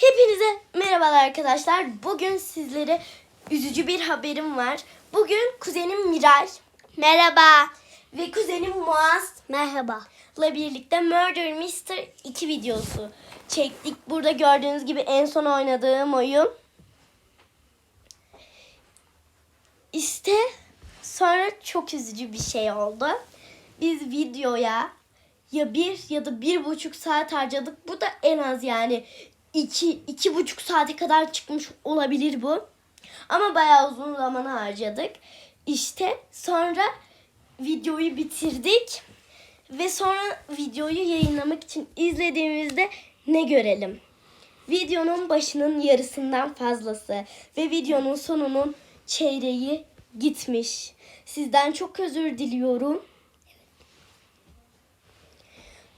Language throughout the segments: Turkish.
Hepinize merhabalar arkadaşlar. Bugün sizlere üzücü bir haberim var. Bugün kuzenim Miray Merhaba. ve kuzenim Muaz Merhaba. ile birlikte Murder Mystery 2 videosu çektik. Burada gördüğünüz gibi en son oynadığım oyun. İşte sonra çok üzücü bir şey oldu. Biz videoya ya bir ya da bir buçuk saat harcadık. Bu da en az yani iki, iki buçuk saate kadar çıkmış olabilir bu. Ama bayağı uzun zaman harcadık. İşte sonra videoyu bitirdik. Ve sonra videoyu yayınlamak için izlediğimizde ne görelim? Videonun başının yarısından fazlası ve videonun sonunun çeyreği gitmiş. Sizden çok özür diliyorum.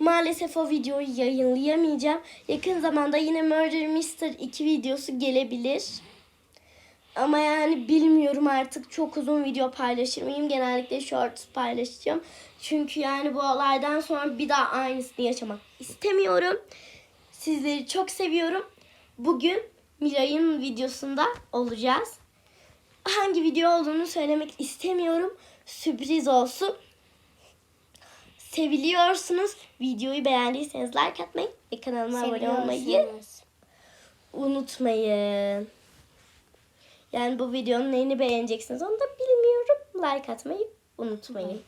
Maalesef o videoyu yayınlayamayacağım. Yakın zamanda yine Murder Mystery 2 videosu gelebilir. Ama yani bilmiyorum artık çok uzun video paylaşır mıyım? Genellikle shorts paylaşacağım. Çünkü yani bu olaydan sonra bir daha aynısını yaşamak istemiyorum. Sizleri çok seviyorum. Bugün Miray'ın videosunda olacağız. Hangi video olduğunu söylemek istemiyorum. Sürpriz olsun. Seviliyorsunuz. Videoyu beğendiyseniz like atmayı ve kanalıma abone olmayı unutmayın. Yani bu videonun neyini beğeneceksiniz onu da bilmiyorum. Like atmayı unutmayın.